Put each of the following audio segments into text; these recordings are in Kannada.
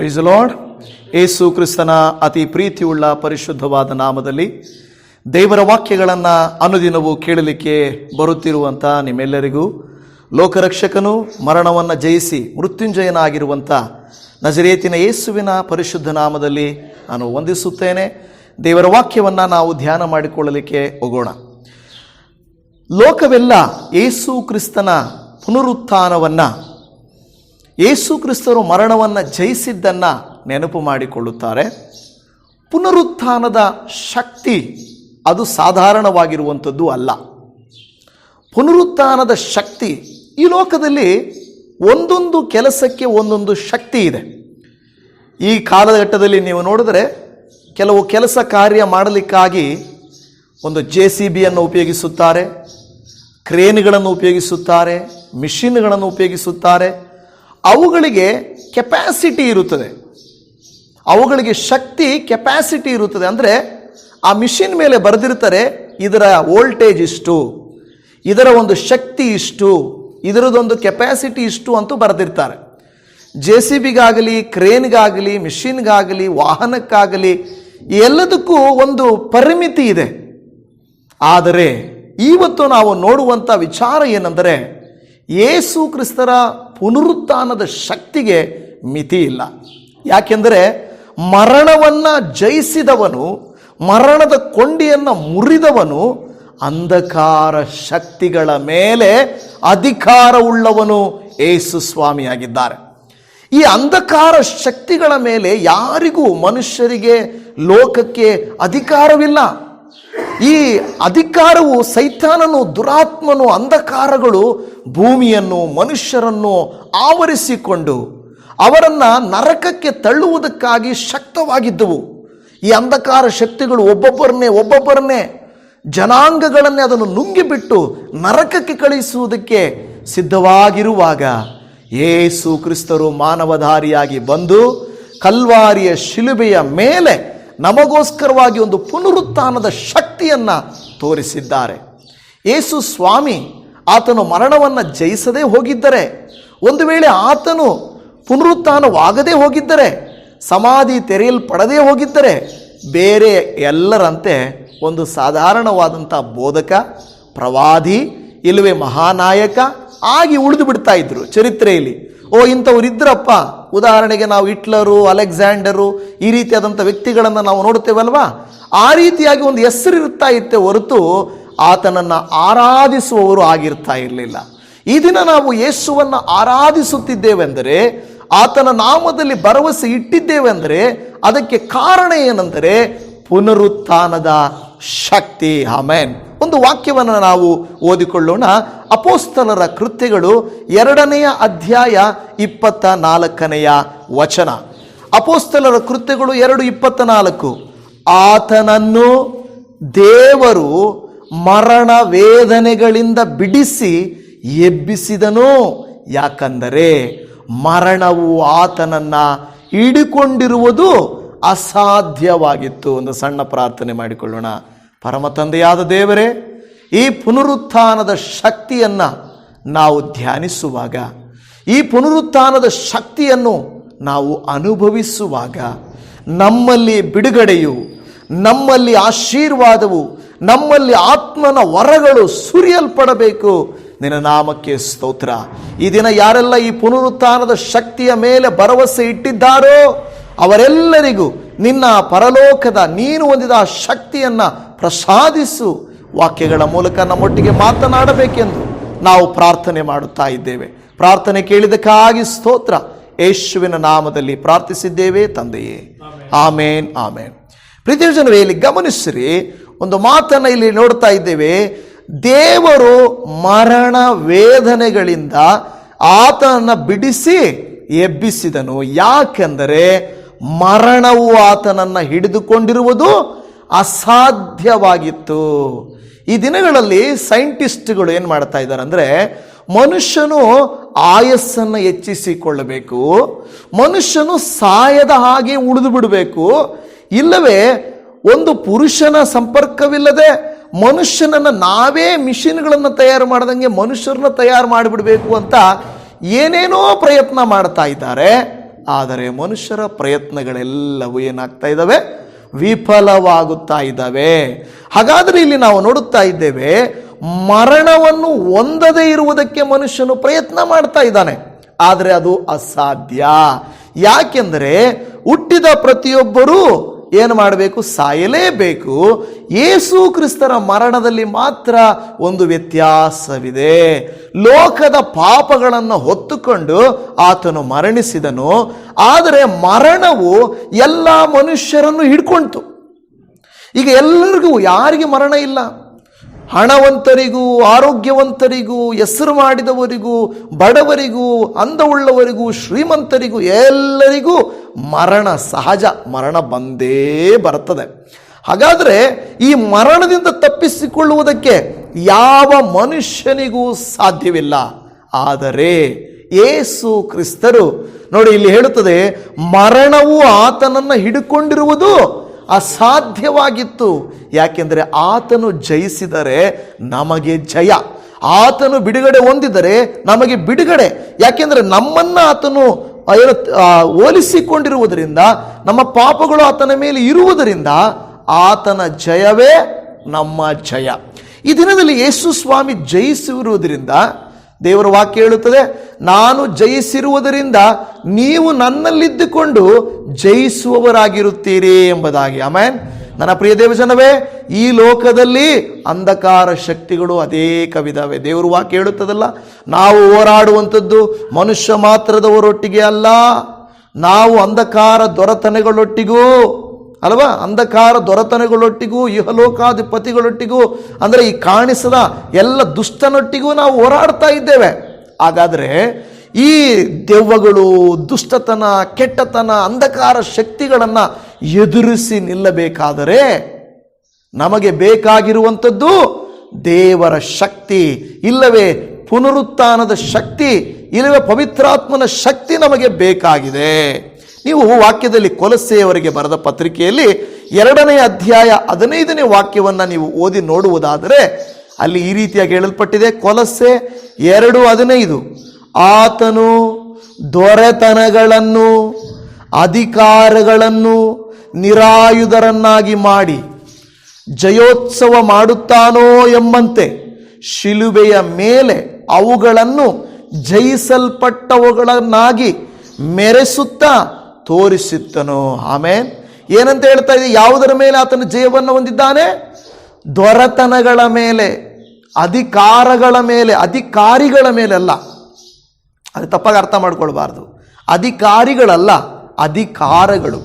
ಪ್ರೈಸ್ ಲಾರ್ಡ್ ಏಸು ಕ್ರಿಸ್ತನ ಅತಿ ಪ್ರೀತಿಯುಳ್ಳ ಪರಿಶುದ್ಧವಾದ ನಾಮದಲ್ಲಿ ದೇವರ ವಾಕ್ಯಗಳನ್ನು ಅನುದಿನವೂ ಕೇಳಲಿಕ್ಕೆ ಬರುತ್ತಿರುವಂಥ ನಿಮ್ಮೆಲ್ಲರಿಗೂ ಲೋಕರಕ್ಷಕನು ಮರಣವನ್ನು ಜಯಿಸಿ ಮೃತ್ಯುಂಜಯನಾಗಿರುವಂಥ ನಜರೇತಿನ ಯೇಸುವಿನ ಪರಿಶುದ್ಧ ನಾಮದಲ್ಲಿ ನಾನು ವಂದಿಸುತ್ತೇನೆ. ದೇವರ ವಾಕ್ಯವನ್ನು ನಾವು ಧ್ಯಾನ ಮಾಡಿಕೊಳ್ಳಲಿಕ್ಕೆ ಹೋಗೋಣ. ಲೋಕವೆಲ್ಲ ಏಸು ಕ್ರಿಸ್ತನ ಪುನರುತ್ಥಾನವನ್ನು ಯೇಸು ಕ್ರಿಸ್ತರು ಮರಣವನ್ನು ಜಯಿಸಿದ್ದನ್ನು ನೆನಪು ಮಾಡಿಕೊಳ್ಳುತ್ತಾರೆ. ಪುನರುತ್ಥಾನದ ಶಕ್ತಿ ಅದು ಸಾಧಾರಣವಾಗಿರುವಂಥದ್ದು ಅಲ್ಲ. ಪುನರುತ್ಥಾನದ ಶಕ್ತಿ ಈ ಲೋಕದಲ್ಲಿ ಒಂದೊಂದು ಕೆಲಸಕ್ಕೆ ಒಂದೊಂದು ಶಕ್ತಿ ಇದೆ. ಈ ಕಾಲಘಟ್ಟದಲ್ಲಿ ನೀವು ನೋಡಿದರೆ ಕೆಲವು ಕೆಲಸ ಕಾರ್ಯ ಮಾಡಲಿಕ್ಕಾಗಿ ಒಂದು ಜೆ ಸಿ ಬಿಯನ್ನು ಉಪಯೋಗಿಸುತ್ತಾರೆ, ಕ್ರೇನ್ಗಳನ್ನು ಉಪಯೋಗಿಸುತ್ತಾರೆ, ಮಿಷಿನ್ಗಳನ್ನು ಉಪಯೋಗಿಸುತ್ತಾರೆ ಅವುಗಳಿಗೆ ಕೆಪ್ಯಾಸಿಟಿ ಇರುತ್ತದೆ. ಅವುಗಳಿಗೆ ಶಕ್ತಿ ಕೆಪ್ಯಾಸಿಟಿ ಇರುತ್ತದೆ. ಅಂದರೆ ಆ ಮಿಷಿನ್ ಮೇಲೆ ಬರೆದಿರ್ತಾರೆ ಇದರ ವೋಲ್ಟೇಜ್ ಇಷ್ಟು, ಇದರ ಒಂದು ಶಕ್ತಿ ಇಷ್ಟು, ಇದರದೊಂದು ಕೆಪ್ಯಾಸಿಟಿ ಇಷ್ಟು ಅಂತೂ ಬರೆದಿರ್ತಾರೆ. ಜೆ ಸಿ ಬಿಗಾಗಲಿ, ಕ್ರೇನ್ಗಾಗಲಿ ಮಿಷಿನ್ಗಾಗಲಿ ವಾಹನಕ್ಕಾಗಲಿ, ಎಲ್ಲದಕ್ಕೂ ಒಂದು ಪರಿಮಿತಿ ಇದೆ. ಆದರೆ ಇವತ್ತು ನಾವು ನೋಡುವಂಥ ವಿಚಾರ ಏನೆಂದರೆ, ಯೇಸು ಕ್ರಿಸ್ತರ ಪುನರುತ್ಥಾನದ ಶಕ್ತಿಗೆ ಮಿತಿ ಇಲ್ಲ. ಯಾಕೆಂದರೆ ಮರಣವನ್ನು ಜಯಿಸಿದವನು, ಮರಣದ ಕೊಂಡಿಯನ್ನು ಮುರಿದವನು ಅಂಧಕಾರ ಶಕ್ತಿಗಳ ಮೇಲೆ ಅಧಿಕಾರವುಳ್ಳವನು ಏಸು ಸ್ವಾಮಿಯಾಗಿದ್ದಾರೆ. ಈ ಅಂಧಕಾರ ಶಕ್ತಿಗಳ ಮೇಲೆ ಯಾರಿಗೂ ಮನುಷ್ಯರಿಗೆ ಲೋಕಕ್ಕೆ ಅಧಿಕಾರವಿಲ್ಲ. ಈ ಅಧಿಕಾರವು ಸೈತಾನನು, ದುರಾತ್ಮನು, ಅಂಧಕಾರಗಳು ಭೂಮಿಯನ್ನು, ಮನುಷ್ಯರನ್ನು ಆವರಿಸಿಕೊಂಡು ಅವರನ್ನು ನರಕಕ್ಕೆ ತಳ್ಳುವುದಕ್ಕಾಗಿ ಶಕ್ತವಾಗಿದ್ದವು. ಈ ಅಂಧಕಾರ ಶಕ್ತಿಗಳು ಒಬ್ಬೊಬ್ಬರನ್ನೇ ಒಬ್ಬೊಬ್ಬರನ್ನೇ ಜನಾಂಗಗಳನ್ನೇ ಅದನ್ನು ನುಂಗಿಬಿಟ್ಟು ನರಕಕ್ಕೆ ಕಳಿಸುವುದಕ್ಕೆ ಸಿದ್ಧವಾಗಿರುವಾಗ ಏಸು ಕ್ರಿಸ್ತರು ಮಾನವಧಾರಿಯಾಗಿ ಬಂದು ಕಲ್ವಾರಿಯ ಶಿಲುಬೆಯ ಮೇಲೆ ನಮಗೋಸ್ಕರವಾಗಿ ಒಂದು ಪುನರುತ್ಥಾನದ ಶಕ್ತಿಯನ್ನು ತೋರಿಸಿದ್ದಾರೆ. ಯೇಸು ಸ್ವಾಮಿ ಆತನು ಮರಣವನ್ನು ಜಯಿಸದೇ ಹೋಗಿದ್ದರೆ, ಒಂದು ವೇಳೆ ಆತನು ಪುನರುತ್ಥಾನವಾಗದೇ ಹೋಗಿದ್ದರೆ, ಸಮಾಧಿ ತೆರೆಯಲ್ಪಡದೇ ಹೋಗಿದ್ದರೆ, ಬೇರೆ ಎಲ್ಲರಂತೆ ಒಂದು ಸಾಧಾರಣವಾದಂಥ ಬೋಧಕ, ಪ್ರವಾದಿ, ಇಲ್ಲವೇ ಮಹಾನಾಯಕ ಆಗಿ ಉಳಿದು ಬಿಡ್ತಾ ಇದ್ರು ಚರಿತ್ರೆಯಲ್ಲಿ. ಓ, ಇಂಥವ್ರು ಇದ್ರಪ್ಪ. ಉದಾಹರಣೆಗೆ ನಾವು ಹಿಟ್ಲರು, ಅಲೆಕ್ಸಾಂಡರು, ಈ ರೀತಿಯಾದಂಥ ವ್ಯಕ್ತಿಗಳನ್ನು ನಾವು ನೋಡ್ತೇವಲ್ವಾ ಆ ರೀತಿಯಾಗಿ ಒಂದು ಹೆಸರು ಇರ್ತಾ ಇತ್ತೆ ಹೊರತು ಆತನನ್ನು ಆರಾಧಿಸುವವರು ಆಗಿರ್ತಾ ಇರಲಿಲ್ಲ. ಈ ದಿನ ನಾವು ಯೇಸುವನ್ನು ಆರಾಧಿಸುತ್ತಿದ್ದೇವೆಂದರೆ, ಆತನ ನಾಮದಲ್ಲಿ ಭರವಸೆ ಇಟ್ಟಿದ್ದೇವೆಂದರೆ, ಅದಕ್ಕೆ ಕಾರಣ ಏನೆಂದರೆ, ಪುನರುತ್ಥಾನದ ಶಕ್ತಿ. ಆಮೇನ್. ಒಂದು ವಾಕ್ಯವನ್ನು ನಾವು ಓದಿಕೊಳ್ಳೋಣ. ಅಪೋಸ್ತಲರ ಕೃತ್ಯಗಳು ಎರಡನೆಯ ಅಧ್ಯಾಯ ಇಪ್ಪತ್ತ ನಾಲ್ಕನೆಯ ವಚನ. ಅಪೋಸ್ತಲರ ಕೃತ್ಯಗಳು ಎರಡು ಇಪ್ಪತ್ತ ನಾಲ್ಕು ಆತನನ್ನು ದೇವರು ಮರಣ ವೇದನೆಗಳಿಂದ ಬಿಡಿಸಿ ಎಬ್ಬಿಸಿದನು. ಯಾಕಂದರೆ ಮರಣವು ಆತನನ್ನ ಹಿಡಿಕೊಂಡಿರುವುದು ಅಸಾಧ್ಯವಾಗಿತ್ತು. ಒಂದು ಸಣ್ಣ ಪ್ರಾರ್ಥನೆ ಮಾಡಿಕೊಳ್ಳೋಣ. ಪರಮ ತಂದೆಯಾದ ದೇವರೇ, ಈ ಪುನರುತ್ಥಾನದ ಶಕ್ತಿಯನ್ನು ನಾವು ಧ್ಯಾನಿಸುವಾಗ, ಈ ಪುನರುತ್ಥಾನದ ಶಕ್ತಿಯನ್ನು ನಾವು ಅನುಭವಿಸುವಾಗ, ನಮ್ಮಲ್ಲಿ ಬಿಡುಗಡೆಯು, ನಮ್ಮಲ್ಲಿ ಆಶೀರ್ವಾದವು, ನಮ್ಮಲ್ಲಿ ಆತ್ಮನ ವರಗಳು ಸುರಿಯಲ್ಪಡಬೇಕು. ನಿನ್ನ ನಾಮಕ್ಕೆ ಸ್ತೋತ್ರ. ಈ ದಿನ ಯಾರೆಲ್ಲ ಈ ಪುನರುತ್ಥಾನದ ಶಕ್ತಿಯ ಮೇಲೆ ಭರವಸೆ ಇಟ್ಟಿದ್ದಾರೋ, ಅವರೆಲ್ಲರಿಗೂ ನಿನ್ನ ಪರಲೋಕದ ನೀನು ಹೊಂದಿದ ಶಕ್ತಿಯನ್ನು ಪ್ರಸಾದಿಸು ವಾಕ್ಯಗಳ ಮೂಲಕ ನಮ್ಮೊಟ್ಟಿಗೆ ಮಾತನಾಡಬೇಕೆಂದು ನಾವು ಪ್ರಾರ್ಥನೆ ಮಾಡುತ್ತಾ ಇದ್ದೇವೆ. ಪ್ರಾರ್ಥನೆ ಕೇಳಿದಕ್ಕಾಗಿ ಸ್ತೋತ್ರ. ಯೇಸುವಿನ ನಾಮದಲ್ಲಿ ಪ್ರಾರ್ಥಿಸಿದ್ದೇವೆ ತಂದೆಯೇ. ಆಮೇನ್ ಆಮೇನ್. ಪ್ರೀತಿಯ ಜನರೇ, ಇಲ್ಲಿ ಗಮನಿಸಿರಿ. ಒಂದು ಮಾತನ್ನು ಇಲ್ಲಿ ನೋಡ್ತಾ ಇದ್ದೇವೆ. ದೇವರು ಮರಣ ವೇದನೆಗಳಿಂದ ಆತನನ್ನು ಬಿಡಿಸಿ ಎಬ್ಬಿಸಿದನು. ಯಾಕೆಂದರೆ ಮರಣವು ಆತನನ್ನು ಹಿಡಿದುಕೊಂಡಿರುವುದು ಅಸಾಧ್ಯವಾಗಿತ್ತು. ಈ ದಿನಗಳಲ್ಲಿ ಸೈಂಟಿಸ್ಟ್ಗಳು ಏನು ಮಾಡ್ತಾ ಇದ್ದಾರೆ ಅಂದರೆ ಮನುಷ್ಯನು ಆಯಸ್ಸನ್ನು ಹೆಚ್ಚಿಸಿಕೊಳ್ಳಬೇಕು, ಮನುಷ್ಯನು ಸಾಯದ ಹಾಗೆ ಉಳಿದು ಬಿಡಬೇಕು. ಇಲ್ಲವೇ, ಒಂದು ಪುರುಷನ ಸಂಪರ್ಕವಿಲ್ಲದೆ ಮನುಷ್ಯನನ್ನು ನಾವೇ ಮಿಷಿನ್ಗಳನ್ನು ತಯಾರು ಮಾಡ್ದಂಗೆ ಮನುಷ್ಯರನ್ನ ತಯಾರು ಮಾಡಿಬಿಡಬೇಕು ಅಂತ ಏನೇನೋ ಪ್ರಯತ್ನ ಮಾಡ್ತಾ ಇದ್ದಾರೆ. ಆದರೆ ಮನುಷ್ಯರ ಪ್ರಯತ್ನಗಳೆಲ್ಲವೂ ಏನಾಗ್ತಾ ಇದ್ದಾವೆ? ವಿಫಲವಾಗುತ್ತಾ ಇದ್ದಾವೆ. ಹಾಗಾದರೆ ಇಲ್ಲಿ ನಾವು ನೋಡುತ್ತಾ ಇದ್ದೇವೆ, ಮರಣವನ್ನು ಹೊಂದದೇ ಇರುವುದಕ್ಕೆ ಮನುಷ್ಯನು ಪ್ರಯತ್ನ ಮಾಡ್ತಾ ಇದ್ದಾನೆ. ಆದರೆ ಅದು ಅಸಾಧ್ಯ. ಯಾಕೆಂದರೆ ಹುಟ್ಟಿದ ಪ್ರತಿಯೊಬ್ಬರೂ ಏನು ಮಾಡಬೇಕು? ಸಾಯಲೇಬೇಕು. ಯೇಸು ಕ್ರಿಸ್ತರ ಮರಣದಲ್ಲಿ ಮಾತ್ರ ಒಂದು ವ್ಯತ್ಯಾಸವಿದೆ. ಲೋಕದ ಪಾಪಗಳನ್ನು ಹೊತ್ತುಕೊಂಡು ಆತನು ಮರಣಿಸಿದನು. ಆದರೆ ಮರಣವು ಎಲ್ಲ ಮನುಷ್ಯರನ್ನು ಹಿಡ್ಕೊಳ್ತು ಈಗ ಎಲ್ಲರಿಗೂ ಯಾರಿಗೆ ಮರಣ ಇಲ್ಲ? ಹಣವಂತರಿಗೂ, ಆರೋಗ್ಯವಂತರಿಗೂ, ಹೆಸರು ಮಾಡಿದವರಿಗೂ, ಬಡವರಿಗೂ, ಅಂದವುಳ್ಳವರಿಗೂ, ಶ್ರೀಮಂತರಿಗೂ, ಎಲ್ಲರಿಗೂ ಮರಣ, ಸಹಜ ಮರಣ ಬಂದೇ ಬರ್ತದೆ ಹಾಗಾದರೆ ಈ ಮರಣದಿಂದ ತಪ್ಪಿಸಿಕೊಳ್ಳುವುದಕ್ಕೆ ಯಾವ ಮನುಷ್ಯನಿಗೂ ಸಾಧ್ಯವಿಲ್ಲ. ಆದರೆ ಏಸು ಕ್ರಿಸ್ತರು, ನೋಡಿ ಇಲ್ಲಿ ಹೇಳುತ್ತದೆ, ಮರಣವು ಆತನನ್ನು ಹಿಡ್ಕೊಂಡಿರುವುದು ಅಸಾಧ್ಯವಾಗಿತ್ತು. ಯಾಕೆಂದರೆ ಆತನು ಜಯಿಸಿದರೆ ನಮಗೆ ಜಯ. ಆತನು ಬಿಡುಗಡೆ ಹೊಂದಿದರೆ ನಮಗೆ ಬಿಡುಗಡೆ. ಯಾಕೆಂದರೆ ನಮ್ಮನ್ನು ಆತನು ಏನು, ಹೋಲಿಸಿಕೊಂಡಿರುವುದರಿಂದ ನಮ್ಮ ಪಾಪಗಳು ಆತನ ಮೇಲೆ ಇರುವುದರಿಂದ ಆತನ ಜಯವೇ ನಮ್ಮ ಜಯ. ಈ ದಿನದಲ್ಲಿ ಯೇಸು ಸ್ವಾಮಿ ಜಯಿಸಿರುವುದರಿಂದ ದೇವರ ವಾಕ್ಯ ಹೇಳುತ್ತದೆ ನಾನು ಜಯಿಸಿರುವುದರಿಂದ ನೀವು ನನ್ನಲ್ಲಿದ್ದುಕೊಂಡು ಜಯಿಸುವವರಾಗಿರುತ್ತೀರಿ ಎಂಬುದಾಗಿ. ಆಮೇನ್ ನನ್ನ ಪ್ರಿಯ ದೇವಜನವೇ, ಈ ಲೋಕದಲ್ಲಿ ಅಂಧಕಾರ ಶಕ್ತಿಗಳು ಅನೇಕವಿದಾವೆ ದೇವರು ವಾಕ್ಯ ಹೇಳುತ್ತದಲ್ಲ, ನಾವು ಹೋರಾಡುವಂಥದ್ದು ಮನುಷ್ಯ ಮಾತ್ರದವರೊಟ್ಟಿಗೆ ಅಲ್ಲ, ನಾವು ಅಂಧಕಾರ ದೊರೆತನೆಗಳೊಟ್ಟಿಗೂ, ಅಲ್ವಾ? ಅಂಧಕಾರ ದೊರೆತನೆಗಳೊಟ್ಟಿಗೂ, ಇಹಲೋಕಾಧಿಪತಿಗಳೊಟ್ಟಿಗೂ, ಅಂದರೆ ಈ ಕಾಣಿಸದ ಎಲ್ಲ ದುಷ್ಟನೊಟ್ಟಿಗೂ ನಾವು ಹೋರಾಡ್ತಾ ಇದ್ದೇವೆ. ಹಾಗಾದರೆ ಈ ದೆವ್ವಗಳು ದುಷ್ಟತನ, ಕೆಟ್ಟತನ, ಅಂಧಕಾರ ಶಕ್ತಿಗಳನ್ನು ಎದುರಿಸಿ ನಿಲ್ಲಬೇಕಾದರೆ ನಮಗೆ ಬೇಕಾಗಿರುವಂಥದ್ದು ದೇವರ ಶಕ್ತಿ. ಇಲ್ಲವೇ ಪುನರುತ್ಥಾನದ ಶಕ್ತಿ, ಇಲ್ಲವೇ ಪವಿತ್ರಾತ್ಮನ ಶಕ್ತಿ ನಮಗೆ ಬೇಕಾಗಿದೆ. ನೀವು ವಾಕ್ಯದಲ್ಲಿ ಕೊಲಸೆಯವರಿಗೆ ಬರೆದ ಪತ್ರಿಕೆಯಲ್ಲಿ ಎರಡನೇ ಅಧ್ಯಾಯ ಹದಿನೈದನೇ ವಾಕ್ಯವನ್ನು ನೀವು ಓದಿ ನೋಡುವುದಾದರೆ ಅಲ್ಲಿ ಈ ರೀತಿಯಾಗಿ ಹೇಳಲ್ಪಟ್ಟಿದೆ. ಕೊಲಸೆ ಎರಡು ಹದಿನೈದು. ಆತನು ದೊರೆತನಗಳನ್ನು, ಅಧಿಕಾರಗಳನ್ನು ನಿರಾಯುಧರನ್ನಾಗಿ ಮಾಡಿ ಜಯೋತ್ಸವ ಮಾಡುತ್ತಾನೋ ಎಂಬಂತೆ ಶಿಲುಬೆಯ ಮೇಲೆ ಅವುಗಳನ್ನು ಜಯಿಸಲ್ಪಟ್ಟವುಗಳನ್ನಾಗಿ ಮೆರೆಸುತ್ತಾ ತೋರಿಸುತ್ತನೋ. ಆಮೇನ್. ಏನಂತ ಹೇಳ್ತಾ ಇದೆ? ಯಾವುದರ ಮೇಲೆ ಆತನು ಜಯವನ್ನು ಹೊಂದಿದ್ದಾನೆ? ದೊರೆತನಗಳ ಮೇಲೆ, ಅಧಿಕಾರಗಳ ಮೇಲೆ, ಅಧಿಕಾರಿಗಳ ಮೇಲೆ ಅಲ್ಲ ಅದು ತಪ್ಪಾಗಿ ಅರ್ಥ ಮಾಡ್ಕೊಳ್ಬಾರ್ದು. ಅಧಿಕಾರಿಗಳಲ್ಲ, ಅಧಿಕಾರಗಳು.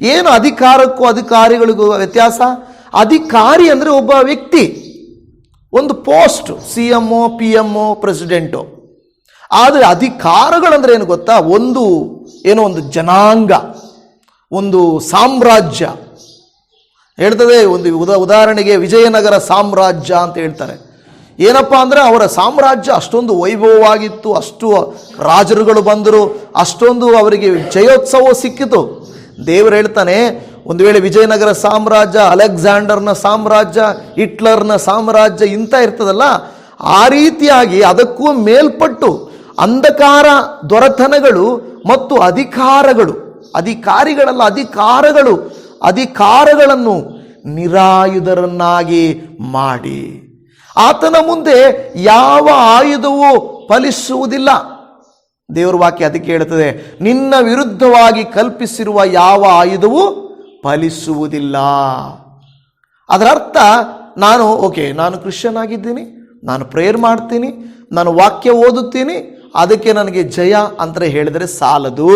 ಏನು ಅಧಿಕಾರಕ್ಕೂ ಅಧಿಕಾರಿಗಳಿಗೂ ವ್ಯತ್ಯಾಸ? ಅಧಿಕಾರಿ ಅಂದರೆ ಒಬ್ಬ ವ್ಯಕ್ತಿ. ಒಂದು post, C M O, P M O, president. ಆದರೆ ಅಧಿಕಾರಗಳಂದ್ರೆ ಏನು ಗೊತ್ತಾ? ಒಂದು ಏನೋ ಒಂದು ಜನಾಂಗ, ಒಂದು ಸಾಮ್ರಾಜ್ಯ. ಹೇಳ್ತದೆ, ಒಂದು ಉದಾ, ಉದಾಹರಣೆಗೆ ವಿಜಯನಗರ ಸಾಮ್ರಾಜ್ಯ ಅಂತ ಹೇಳ್ತಾರೆ. ಏನಪ್ಪ ಅಂದರೆ ಅವರ ಸಾಮ್ರಾಜ್ಯ ಅಷ್ಟೊಂದು ವೈಭವವಾಗಿತ್ತು, ಅಷ್ಟು ರಾಜರುಗಳು ಬಂದರು, ಅಷ್ಟೊಂದು ಅವರಿಗೆ ಜಯೋತ್ಸವ ಸಿಕ್ಕಿತು. ದೇವರು ಹೇಳ್ತಾನೆ, ಒಂದು ವೇಳೆ ವಿಜಯನಗರ ಸಾಮ್ರಾಜ್ಯ, ಅಲೆಕ್ಸಾಂಡರ್ನ ಸಾಮ್ರಾಜ್ಯ, ಹಿಟ್ಲರ್ನ ಸಾಮ್ರಾಜ್ಯ ಇಂಥ ಇರ್ತದಲ್ಲ, ಆ ರೀತಿಯಾಗಿ ಅದಕ್ಕೂ ಮೇಲ್ಪಟ್ಟು ಅಂಧಕಾರ ದೊರೆತನಗಳು ಮತ್ತು ಅಧಿಕಾರಗಳು, ಅಧಿಕಾರಿಗಳಲ್ಲ, ಅಧಿಕಾರಗಳು, ಅಧಿಕಾರಗಳನ್ನು ನಿರಾಯುಧರನ್ನಾಗಿ ಮಾಡಿ. ಆತನ ಮುಂದೆ ಯಾವ ಆಯುಧವೂ ಫಲಿಸುವುದಿಲ್ಲ. ದೇವರ ವಾಕ್ಯ ಅದಕ್ಕೆ ಹೇಳುತ್ತದೆ, ನಿನ್ನ ವಿರುದ್ಧವಾಗಿ ಕಲ್ಪಿಸಿರುವ ಯಾವ ಆಯುಧವೂ ಫಲಿಸುವುದಿಲ್ಲ. ಅದರ ಅರ್ಥ, ನಾನು, ಓಕೆ, ನಾನು ಕ್ರಿಶ್ಚಿಯನ್ ಆಗಿದ್ದೀನಿ ನಾನು ಪ್ರೇಯರ್ ಮಾಡ್ತೀನಿ, ನಾನು ವಾಕ್ಯ ಓದುತ್ತೀನಿ, ಅದಕ್ಕೆ ನನಗೆ ಜಯ ಅಂತ ಹೇಳಿದರೆ ಸಾಲದು.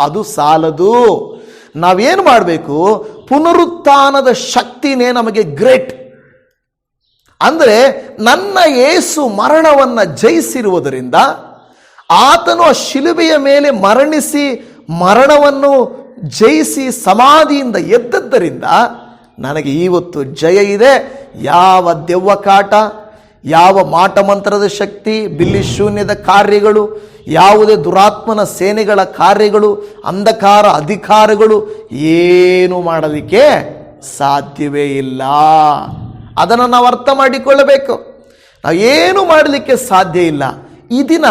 ಅದು ಸಾಲದು. ನಾವೇನು ಮಾಡಬೇಕು? ಪುನರುತ್ಥಾನದ ಶಕ್ತಿನೇ ನಮಗೆ ಗ್ರೇಟ್. ಅಂದರೆ ನನ್ನ ಏಸು ಮರಣವನ್ನು ಜಯಿಸಿರುವುದರಿಂದ ಆತನು ಆ ಶಿಲುಬೆಯ ಮೇಲೆ ಮರಣಿಸಿ ಮರಣವನ್ನು ಜಯಿಸಿ ಸಮಾಧಿಯಿಂದ ಎದ್ದದ್ದರಿಂದ ನನಗೆ ಇವತ್ತು ಜಯ ಇದೆ. ಯಾವ ದೆವ್ವ ಕಾಟ, ಯಾವ ಮಾಟಮಂತ್ರದ ಶಕ್ತಿ, ಬಿಲ್ಲಿ ಶೂನ್ಯದ ಕಾರ್ಯಗಳು, ಯಾವುದೇ ದುರಾತ್ಮನ ಸೇನೆಗಳ ಕಾರ್ಯಗಳು, ಅಂಧಕಾರ ಅಧಿಕಾರಗಳು ಏನು ಮಾಡಲಿಕ್ಕೆ ಸಾಧ್ಯವೇ ಇಲ್ಲ. ಅದನ್ನು ನಾವು ಅರ್ಥ ಮಾಡಿಕೊಳ್ಳಬೇಕು. ನಾವು ಏನು ಮಾಡಲಿಕ್ಕೆ ಸಾಧ್ಯ ಇಲ್ಲ. ಈ ದಿನ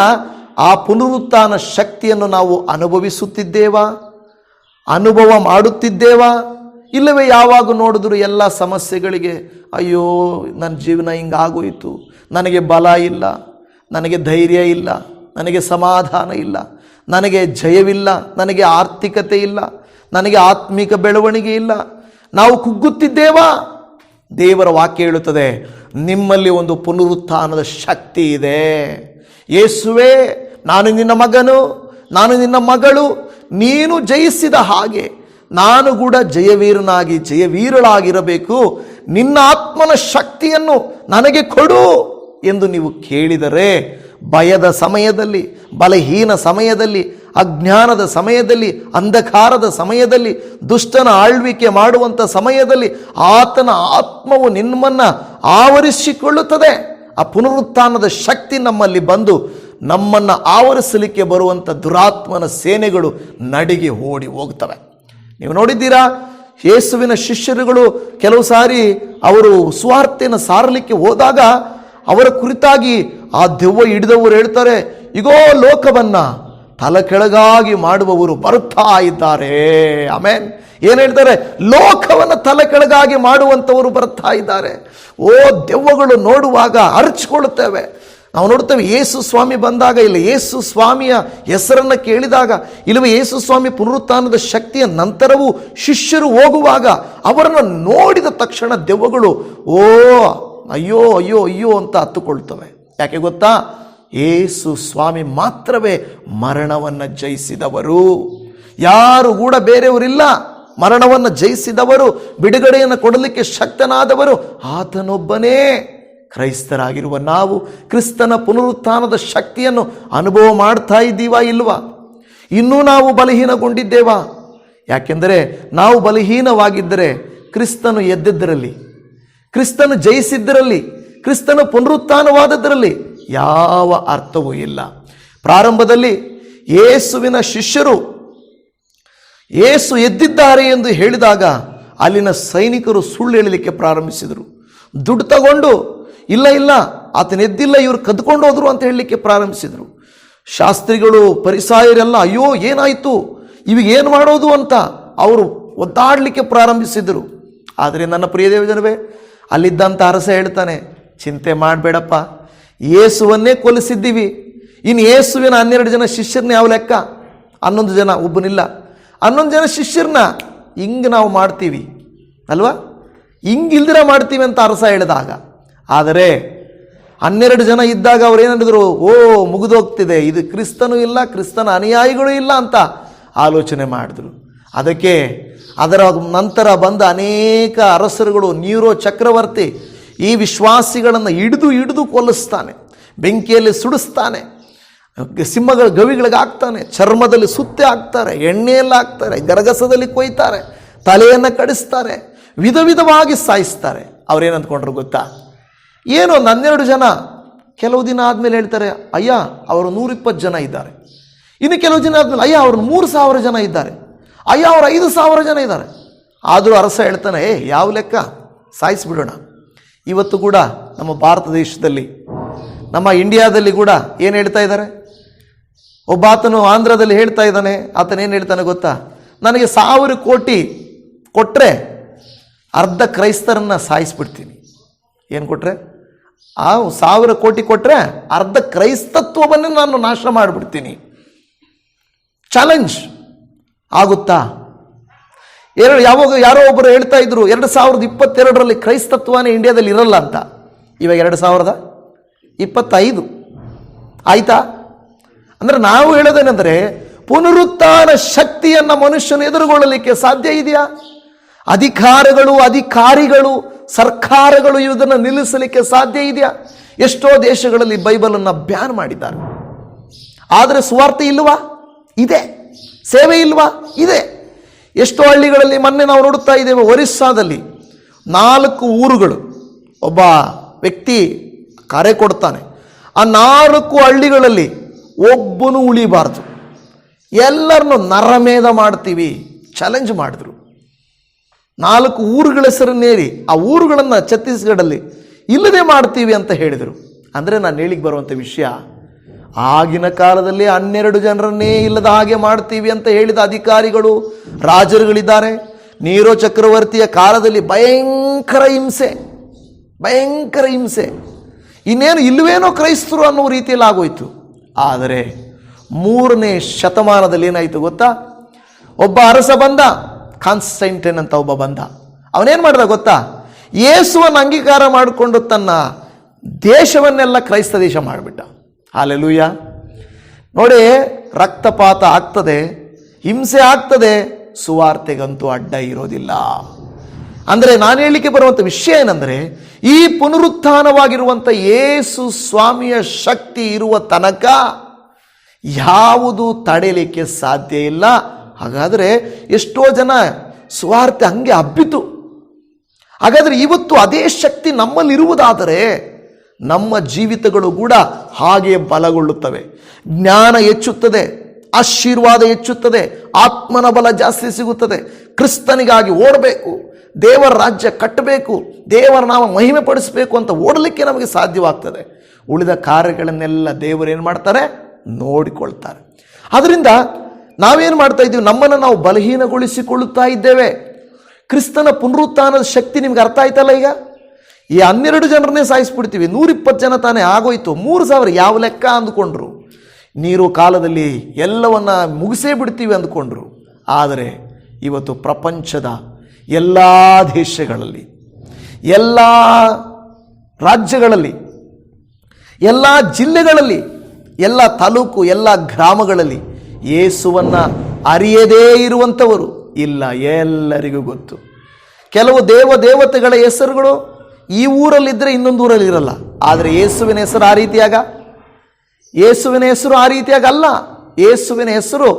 ಆ ಪುನರುತ್ಥಾನ ಶಕ್ತಿಯನ್ನು ನಾವು ಅನುಭವಿಸುತ್ತಿದ್ದೇವಾ? ಅನುಭವ ಮಾಡುತ್ತಿದ್ದೇವಾ? ಇಲ್ಲವೇ ಯಾವಾಗ ನೋಡಿದ್ರು ಎಲ್ಲ ಸಮಸ್ಯೆಗಳಿಗೆ, ಅಯ್ಯೋ ನನ್ನ ಜೀವನ ಹಿಂಗಾಗೋಯಿತು. ನನಗೆ ಬಲ ಇಲ್ಲ. ನನಗೆ ಧೈರ್ಯ ಇಲ್ಲ. ನನಗೆ ಸಮಾಧಾನ ಇಲ್ಲ. ನನಗೆ ಜಯವಿಲ್ಲ. ನನಗೆ ಆರ್ಥಿಕತೆ ಇಲ್ಲ. ನನಗೆ ಆತ್ಮಿಕ ಬೆಳವಣಿಗೆ ಇಲ್ಲ. ನಾವು ಕುಗ್ಗುತ್ತಿದ್ದೇವಾ? ದೇವರ ವಾಕ್ಯ ಹೇಳುತ್ತದೆ, ನಿಮ್ಮಲ್ಲಿ ಒಂದು ಪುನರುತ್ಥಾನದ ಶಕ್ತಿ ಇದೆ. ಯೇಸುವೆ, ನಾನು ನಿನ್ನ ಮಗನು, ನಾನು ನಿನ್ನ ಮಗಳು, ನೀನು ಜಯಿಸಿದ ಹಾಗೆ ನಾನು ಕೂಡ ಜಯವೀರನಾಗಿ, ಜಯವೀರಳಾಗಿರಬೇಕು. ನಿನ್ನ ಆತ್ಮನ ಶಕ್ತಿಯನ್ನು ನನಗೆ ಕೊಡು ಎಂದು ನೀವು ಕೇಳಿದರೆ, ಭಯದ ಸಮಯದಲ್ಲಿ, ಬಲಹೀನ ಸಮಯದಲ್ಲಿ ಅಜ್ಞಾನದ ಸಮಯದಲ್ಲಿ, ಅಂಧಕಾರದ ಸಮಯದಲ್ಲಿ, ದುಷ್ಟನ ಆಳ್ವಿಕೆ ಮಾಡುವಂಥ ಸಮಯದಲ್ಲಿ ಆತನ ಆತ್ಮವು ನಿಮ್ಮನ್ನು ಆವರಿಸಿಕೊಳ್ಳುತ್ತದೆ. ಆ ಪುನರುತ್ಥಾನದ ಶಕ್ತಿ ನಮ್ಮಲ್ಲಿ ಬಂದು ನಮ್ಮನ್ನು ಆವರಿಸಲಿಕ್ಕೆ ಬರುವಂಥ ದುರಾತ್ಮನ ಸೇನೆಗಳು ನಡಿಗೆ ಓಡಿ ಹೋಗ್ತವೆ. ನೀವು ನೋಡಿದ್ದೀರಾ, ಯೇಸುವಿನ ಶಿಷ್ಯರುಗಳು ಕೆಲವು ಸಾರಿ ಅವರು ಸ್ವಾರ್ಥೆಯನ್ನು ಸಾರಲಿಕ್ಕೆ ಹೋದಾಗ ಅವರ ಕುರಿತಾಗಿ ಆ ದೆವ್ವ ಹಿಡಿದವರು ಹೇಳ್ತಾರೆ, ಇಗೋ, ಲೋಕವನ್ನ ತಲ ಕೆಳಗಾಗಿ ಮಾಡುವವರು ಬರುತ್ತಾ ಇದ್ದಾರೆ. ಆಮೇನ್. ಏನು ಹೇಳ್ತಾರೆ? ಲೋಕವನ್ನು ತಲೆ ಕೆಳಗಾಗಿ ಮಾಡುವಂಥವರು ಬರ್ತಾ ಇದ್ದಾರೆ. ಓ, ದೆವ್ವಗಳು ನೋಡುವಾಗ ಅರಚಿಕೊಳ್ಳುತ್ತೇವೆ ನಾವು ನೋಡ್ತೇವೆ ಯೇಸು ಸ್ವಾಮಿ ಬಂದಾಗ, ಇಲ್ಲ ಯೇಸು ಸ್ವಾಮಿಯ ಹೆಸರನ್ನು ಕೇಳಿದಾಗ, ಇಲ್ಲವೇ ಯೇಸು ಸ್ವಾಮಿ ಪುನರುತ್ಥಾನದ ಶಕ್ತಿಯ ನಂತರವೂ ಶಿಷ್ಯರು ಹೋಗುವಾಗ ಅವರನ್ನು ನೋಡಿದ ತಕ್ಷಣ ದೆವ್ವಗಳು, ಓ, ಅಯ್ಯೋ ಅಯ್ಯೋ ಅಯ್ಯೋ ಅಂತ ಹತ್ತುಕೊಳ್ತವೆ ಯಾಕೆ ಗೊತ್ತಾ? ಯೇಸು ಸ್ವಾಮಿ ಮಾತ್ರವೇ ಮರಣವನ್ನು ಜಯಿಸಿದವರು. ಯಾರು ಕೂಡ ಬೇರೆಯವರಿಲ್ಲ. ಮರಣವನ್ನು ಜಯಿಸಿದವರು, ಬಿಡುಗಡೆಯನ್ನು ಕೊಡಲಿಕ್ಕೆ ಶಕ್ತನಾದವರು ಆತನೊಬ್ಬನೇ. ಕ್ರೈಸ್ತರಾಗಿರುವ ನಾವು ಕ್ರಿಸ್ತನ ಪುನರುತ್ಥಾನದ ಶಕ್ತಿಯನ್ನು ಅನುಭವ ಮಾಡ್ತಾ ಇದ್ದೀವಾ ಇಲ್ವಾ? ಇನ್ನೂ ನಾವು ಬಲಹೀನಗೊಂಡಿದ್ದೇವಾ? ಯಾಕೆಂದರೆ ನಾವು ಬಲಹೀನವಾಗಿದ್ದರೆ ಕ್ರಿಸ್ತನು ಎದ್ದಿದ್ದರಲ್ಲಿ, ಕ್ರಿಸ್ತನು ಜಯಿಸಿದ್ದರಲ್ಲಿ, ಕ್ರಿಸ್ತನ ಪುನರುತ್ಥಾನವಾದದ್ದರಲ್ಲಿ ಯಾವ ಅರ್ಥವೂ ಇಲ್ಲ. ಪ್ರಾರಂಭದಲ್ಲಿ ಯೇಸುವಿನ ಶಿಷ್ಯರು ಏಸು ಎದ್ದಿದ್ದಾರೆ ಎಂದು ಹೇಳಿದಾಗ ಅಲ್ಲಿನ ಸೈನಿಕರು ಸುಳ್ಳು ಹೇಳಲಿಕ್ಕೆ ಪ್ರಾರಂಭಿಸಿದರು. ದುಡ್ಡು ತಗೊಂಡು, ಇಲ್ಲ ಇಲ್ಲ, ಆತನ ಎದ್ದಿಲ್ಲ, ಇವರು ಕದ್ಕೊಂಡು ಹೋದರು ಅಂತ ಹೇಳಲಿಕ್ಕೆ ಪ್ರಾರಂಭಿಸಿದರು. ಶಾಸ್ತ್ರಿಗಳು, ಪರಿಸಾಯರೆಲ್ಲ, ಅಯ್ಯೋ, ಏನಾಯಿತು? ಏನು ಮಾಡೋದು ಅಂತ ಅವರು ಒದ್ದಾಡಲಿಕ್ಕೆ ಪ್ರಾರಂಭಿಸಿದರು. ಆದರೆ ನನ್ನ ಪ್ರಿಯ ದೇವಜನವೇ ಅಲ್ಲಿದ್ದಂಥ ಅರಸ ಹೇಳ್ತಾನೆ, ಚಿಂತೆ ಮಾಡಬೇಡಪ್ಪ. ಯೇಸುವನ್ನೇ ಕೊಲಿಸಿದ್ದೀವಿ ಇನ್ನು ಯೇಸುವಿನ ಹನ್ನೆರಡು ಜನ ಶಿಷ್ಯರನ್ನ ಯಾವ ಲೆಕ್ಕ? ಹನ್ನೊಂದು ಜನ, ಒಬ್ಬನಿಲ್ಲ. ಹನ್ನೊಂದು ಜನ ಶಿಷ್ಯರನ್ನ ಹಿಂಗೆ ನಾವು ಮಾಡ್ತೀವಿ. ಅಲ್ವಾ? ಹಿಂಗಿಲ್ದಿರ ಮಾಡ್ತೀವಿ ಅಂತ ಅರಸ ಹೇಳಿದಾಗ. ಆದರೆ ಹನ್ನೆರಡು ಜನ ಇದ್ದಾಗ ಅವ್ರು ಏನಂದಿದ್ರು ಓ, ಮುಗಿದೋಗ್ತಿದೆ. ಇದು ಕ್ರಿಸ್ತನೂ ಇಲ್ಲ, ಕ್ರಿಸ್ತನ ಅನುಯಾಯಿಗಳು ಇಲ್ಲ ಅಂತ ಆಲೋಚನೆ ಮಾಡಿದ್ರು. ಅದಕ್ಕೆ ಅದರ ನಂತರ ಬಂದ ಅನೇಕ ಅರಸರುಗಳು, ನೀರೋ ಚಕ್ರವರ್ತಿ ಈ ವಿಶ್ವಾಸಿಗಳನ್ನು ಹಿಡಿದು ಹಿಡಿದು ಕೊಲ್ಲಿಸ್ತಾನೆ, ಬೆಂಕಿಯಲ್ಲಿ ಸುಡಿಸ್ತಾನೆ, ಸಿಂಹಗಳ ಗವಿಗಳಿಗೆ ಹಾಕ್ತಾನೆ, ಚರ್ಮದಲ್ಲಿ ಸುತ್ತೆ ಹಾಕ್ತಾರೆ, ಎಣ್ಣೆಯಲ್ಲಿ ಹಾಕ್ತಾರೆ, ಗರಗಸದಲ್ಲಿ ಕೊಯ್ತಾರೆ, ತಲೆಯನ್ನು ಕಡಿಸ್ತಾರೆ, ವಿಧ ವಿಧವಾಗಿ ಸಾಯಿಸ್ತಾರೆ. ಅವ್ರೇನು ಅಂದ್ಕೊಂಡ್ರು ಗೊತ್ತಾ? ಏನು ಒಂದು ಹನ್ನೆರಡು ಜನ ಕೆಲವು ದಿನ ಆದಮೇಲೆ ಹೇಳ್ತಾರೆ, ಅಯ್ಯ, ಅವರು ನೂರಿಪ್ಪತ್ತು ಜನ ಇದ್ದಾರೆ. ಇನ್ನು ಕೆಲವು ದಿನ ಆದಮೇಲೆ, ಅಯ್ಯ, ಅವ್ರು ಮೂರು ಸಾವಿರ ಜನ ಇದ್ದಾರೆ. ಅಯ್ಯ, ಅವರು ಐದು ಸಾವಿರ ಜನ ಇದ್ದಾರೆ. ಆದರೂ ಅರಸ ಹೇಳ್ತಾನೆ, ಏ, ಯಾವ ಲೆಕ್ಕ? ಸಾಯಿಸಿಬಿಡೋಣ. ಇವತ್ತು ಕೂಡ ನಮ್ಮ ಭಾರತ ದೇಶದಲ್ಲಿ, ನಮ್ಮ ಇಂಡಿಯಾದಲ್ಲಿ ಕೂಡ ಏನು ಹೇಳ್ತಾ ಇದ್ದಾರೆ? ಒಬ್ಬ ಆತನು ಆಂಧ್ರದಲ್ಲಿ ಹೇಳ್ತಾ ಇದ್ದಾನೆ ಆತನೇನು ಹೇಳ್ತಾನೆ ಗೊತ್ತಾ? ನನಗೆ ಸಾವಿರ ಕೋಟಿ ಕೊಟ್ಟರೆ ಅರ್ಧ ಕ್ರೈಸ್ತರನ್ನು ಸಾಯಿಸ್ಬಿಡ್ತೀನಿ. ಏನು ಕೊಟ್ಟರೆ ಆ ಸಾವಿರ ಕೋಟಿ ಕೊಟ್ಟರೆ ಅರ್ಧ ಕ್ರೈಸ್ತತ್ವವನ್ನು ನಾನು ನಾಶ ಮಾಡಿಬಿಡ್ತೀನಿ. ಚಾಲೆಂಜ್ ಆಗುತ್ತಾ? ಎರಡು ಯಾವಾಗ ಯಾರೋ ಒಬ್ಬರು ಹೇಳ್ತಾ ಇದ್ರು, ಎರಡು ಸಾವಿರದ ಇಪ್ಪತ್ತೆರಡರಲ್ಲಿ ಕ್ರೈಸ್ತತ್ವನೇ ಇಂಡಿಯಾದಲ್ಲಿ ಇರಲ್ಲ ಅಂತ. ಇವಾಗ ಎರಡು ಸಾವಿರದ ಇಪ್ಪತ್ತೈದು. ಆಯ್ತಾ? ಅಂದ್ರೆ ನಾವು ಹೇಳೋದೇನೆಂದರೆ, ಪುನರುತ್ಥಾನ ಶಕ್ತಿಯನ್ನು ಮನುಷ್ಯನು ಎದುರುಗೊಳ್ಳಲಿಕ್ಕೆ ಸಾಧ್ಯ ಇದೆಯಾ? ಅಧಿಕಾರಗಳು, ಅಧಿಕಾರಿಗಳು, ಸರ್ಕಾರಗಳು ಇದನ್ನು ನಿಲ್ಲಿಸಲಿಕ್ಕೆ ಸಾಧ್ಯ ಇದೆಯಾ? ಎಷ್ಟೋ ದೇಶಗಳಲ್ಲಿ ಬೈಬಲನ್ನು ಬ್ಯಾನ್ ಮಾಡಿದ್ದಾರೆ. ಆದರೆ ಸುವಾರ್ತೆ ಇಲ್ವಾ ಇದೆ. ಸೇವೆ ಇಲ್ವಾ? ಇದೆ. ಎಷ್ಟೋ ಹಳ್ಳಿಗಳಲ್ಲಿ ಮೊನ್ನೆ ನಾವು ನೋಡುತ್ತಾ ಇದ್ದೇವೆ ಒರಿಸ್ಸಾದಲ್ಲಿ ನಾಲ್ಕು ಊರುಗಳು. ಒಬ್ಬ ವ್ಯಕ್ತಿ ಕರೆ ಕೊಡ್ತಾನೆ. ಆ ನಾಲ್ಕು ಹಳ್ಳಿಗಳಲ್ಲಿ ಒಬ್ಬನು ಉಳಿಬಾರ್ದು. ಎಲ್ಲರನ್ನು ನರಮೇಧ ಮಾಡ್ತೀವಿ ಚಾಲೆಂಜ್ ಮಾಡಿದ್ರು. ನಾಲ್ಕು ಊರುಗಳ ಹೆಸರನ್ನೇರಿ ಆ ಊರುಗಳನ್ನು ಛತ್ತೀಸ್ಗಢಲ್ಲಿ ಇಲ್ಲದೆ ಮಾಡ್ತೀವಿ ಅಂತ ಹೇಳಿದರು. ಅಂದರೆ ನಾನು ಹೇಳಿಗೆ ಬರುವಂಥ ವಿಷಯ ಆಗಿನ ಕಾಲದಲ್ಲಿ ಹನ್ನೆರಡು ಜನರನ್ನೇ ಇಲ್ಲದ ಹಾಗೆ ಮಾಡ್ತೀವಿ ಅಂತ ಹೇಳಿದ ಅಧಿಕಾರಿಗಳು, ರಾಜರುಗಳಿದ್ದಾರೆ. ನೀರೋ ಚಕ್ರವರ್ತಿಯ ಕಾಲದಲ್ಲಿ ಭಯಂಕರ ಹಿಂಸೆ ಭಯಂಕರ ಹಿಂಸೆ. ಇನ್ನೇನು ಇಲ್ಲವೇನೋ ಕ್ರೈಸ್ತರು ಅನ್ನೋ ರೀತಿಯಲ್ಲಿ ಆಗೋಯ್ತು. ಆದರೆ ಮೂರನೇ ಶತಮಾನದಲ್ಲಿ ಏನಾಯಿತು ಗೊತ್ತಾ? ಒಬ್ಬ ಅರಸ ಬಂದ ಕಾನ್ಸ್ಟೈಂಟೈನ್ ಅಂತ ಒಬ್ಬ ಬಂದ. ಅವನೇನು ಮಾಡ್ದ ಗೊತ್ತಾ? ಯೇಸುವನ್ನು ಅಂಗೀಕಾರ ಮಾಡಿಕೊಂಡು ತನ್ನ ದೇಶವನ್ನೆಲ್ಲ ಕ್ರೈಸ್ತ ದೇಶ ಮಾಡಿಬಿಟ್ಟ. ಹಾಲೆಲೂಯ. ನೋಡಿ, ರಕ್ತಪಾತ ಆಗ್ತದೆ, ಹಿಂಸೆ ಆಗ್ತದೆ, ಸುವಾರ್ತೆಗಂತೂ ಅಡ್ಡ ಇರೋದಿಲ್ಲ. ಅಂದರೆ ನಾನು ಹೇಳಲಿಕ್ಕೆ ಬರುವಂಥ ವಿಷಯ ಏನಂದರೆ, ಈ ಪುನರುತ್ಥಾನವಾಗಿರುವಂಥ ಏಸು ಸ್ವಾಮಿಯ ಶಕ್ತಿ ಇರುವ ತನಕ ಯಾವುದು ತಡೆಯಲಿಕ್ಕೆ ಸಾಧ್ಯ ಇಲ್ಲ. ಹಾಗಾದರೆ ಎಷ್ಟೋ ಜನ ಸುವಾರ್ತೆ ಹಂಗೆ ಹಬ್ಬಿತು. ಹಾಗಾದರೆ ಇವತ್ತು ಅದೇ ಶಕ್ತಿ ನಮ್ಮಲ್ಲಿರುವುದಾದರೆ ನಮ್ಮ ಜೀವಿತಗಳು ಕೂಡ ಹಾಗೆ ಬಲಗೊಳ್ಳುತ್ತವೆ. ಜ್ಞಾನ ಹೆಚ್ಚುತ್ತದೆ, ಆಶೀರ್ವಾದ ಹೆಚ್ಚುತ್ತದೆ, ಆತ್ಮನ ಬಲ ಜಾಸ್ತಿ ಸಿಗುತ್ತದೆ. ಕ್ರಿಸ್ತನಿಗಾಗಿ ಓಡಬೇಕು, ದೇವರ ರಾಜ್ಯ ಕಟ್ಟಬೇಕು, ದೇವರ ನಾಮ ಮಹಿಮೆ ಪಡಿಸಬೇಕು ಅಂತ ಓಡಲಿಕ್ಕೆ ನಮಗೆ ಸಾಧ್ಯವಾಗ್ತದೆ. ಉಳಿದ ಕಾರ್ಯಗಳನ್ನೆಲ್ಲ ದೇವರು ಏನು ಮಾಡ್ತಾರೆ? ನೋಡಿಕೊಳ್ತಾರೆ. ಅದರಿಂದ ನಾವೇನು ಮಾಡ್ತಾ ಇದ್ದೀವಿ? ನಮ್ಮನ್ನು ನಾವು ಬಲಹೀನಗೊಳಿಸಿಕೊಳ್ಳುತ್ತಾ ಇದ್ದೇವೆ. ಕ್ರಿಸ್ತನ ಪುನರುತ್ಥಾನದ ಶಕ್ತಿ ನಿಮ್ಗೆ ಅರ್ಥ ಆಯ್ತಲ್ಲ ಈಗ? ಈ ಹನ್ನೆರಡು ಜನರನ್ನೇ ಸಾಯಿಸ್ಬಿಡ್ತೀವಿ. ನೂರಿಪ್ಪತ್ತು ಜನ ತಾನೇ ಆಗೋಯ್ತು. ಮೂರು ಸಾವಿರ ಯಾವ ಲೆಕ್ಕ ಅಂದುಕೊಂಡ್ರು? ನೀರು ಕಾಲದಲ್ಲಿ ಎಲ್ಲವನ್ನ ಮುಗಿಸೇ ಬಿಡ್ತೀವಿ ಅಂದ್ಕೊಂಡ್ರು. ಆದರೆ ಇವತ್ತು ಪ್ರಪಂಚದ ಎಲ್ಲ ದೇಶಗಳಲ್ಲಿ, ಎಲ್ಲ ರಾಜ್ಯಗಳಲ್ಲಿ, ಎಲ್ಲ ಜಿಲ್ಲೆಗಳಲ್ಲಿ, ಎಲ್ಲ ತಾಲೂಕು, ಎಲ್ಲ ಗ್ರಾಮಗಳಲ್ಲಿ ಏಸುವನ್ನು ಅರಿಯದೇ ಇರುವಂಥವರು ಇಲ್ಲ ಎಲ್ಲರಿಗೂ ಗೊತ್ತು. ಕೆಲವು ದೇವ ದೇವತೆಗಳ ಹೆಸರುಗಳು ಈ ಊರಲ್ಲಿದ್ದರೆ ಇನ್ನೊಂದು ಊರಲ್ಲಿ ಇರಲ್ಲ. ಆದರೆ ಯೇಸುವಿನ ಹೆಸರು ಆ ರೀತಿಯಾಗ? ಯೇಸುವಿನ ಹೆಸರು ಆ ರೀತಿಯಾಗ ಅಲ್ಲ. ಯೇಸುವಿನ ಹೆಸರು